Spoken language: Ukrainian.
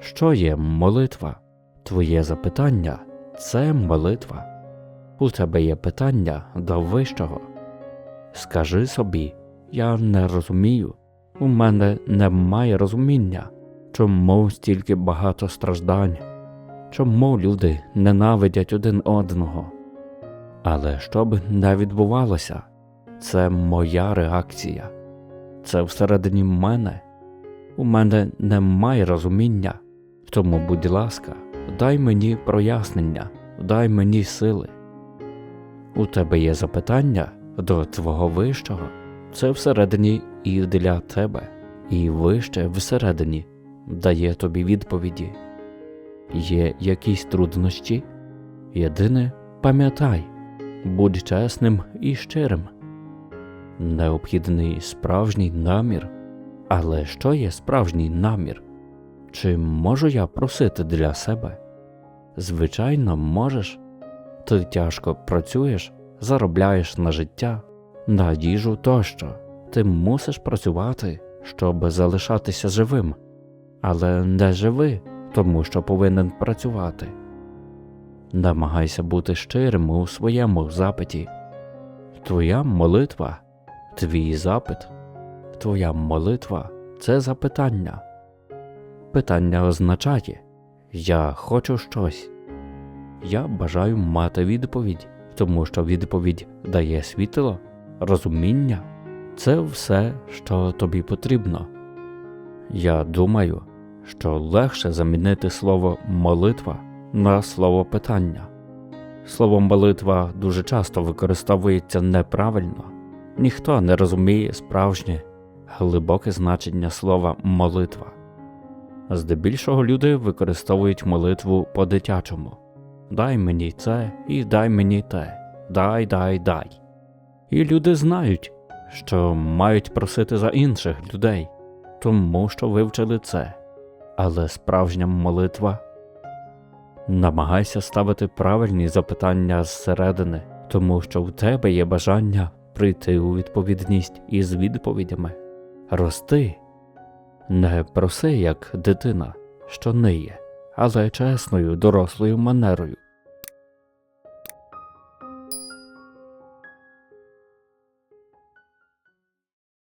Що є молитва? Твоє запитання це молитва. У тебе є питання до вищого. Скажи собі, я не розумію, у мене немає розуміння, чому стільки багато страждань, чому люди ненавидять один одного. Але що б не відбувалося, це моя реакція, це всередині мене. У мене немає розуміння, тому, будь ласка, дай мені прояснення, дай мені сили. У тебе є запитання до твого вищого, це всередині і для тебе, і вище всередині дає тобі відповіді. Є якісь труднощі? Єдине, пам'ятай, будь чесним і щирим. Необхідний справжній намір. Але що є справжній намір? Чи можу я просити для себе? Звичайно, можеш. Ти тяжко працюєш, заробляєш на життя, на їжу тощо. Ти мусиш працювати, щоб залишатися живим, але не живи, тому що повинен працювати. Намагайся бути щирим у своєму запиті. Твоя молитва, твій запит, твоя молитва це запитання. Питання означає Я хочу щось. Я бажаю мати відповідь, тому що відповідь дає світло, розуміння це все, що тобі потрібно. Я думаю, що легше замінити слово молитва на слово питання. Слово молитва дуже часто використовується неправильно, ніхто не розуміє справжнє, глибоке значення слова молитва. Здебільшого люди використовують молитву по-дитячому дай мені це і дай мені те, дай, дай, дай. І люди знають, що мають просити за інших людей, тому що вивчили це. Але справжня молитва намагайся ставити правильні запитання зсередини, тому що в тебе є бажання прийти у відповідність із відповідями. Рости, не проси як дитина, що ниє, але чесною дорослою манерою.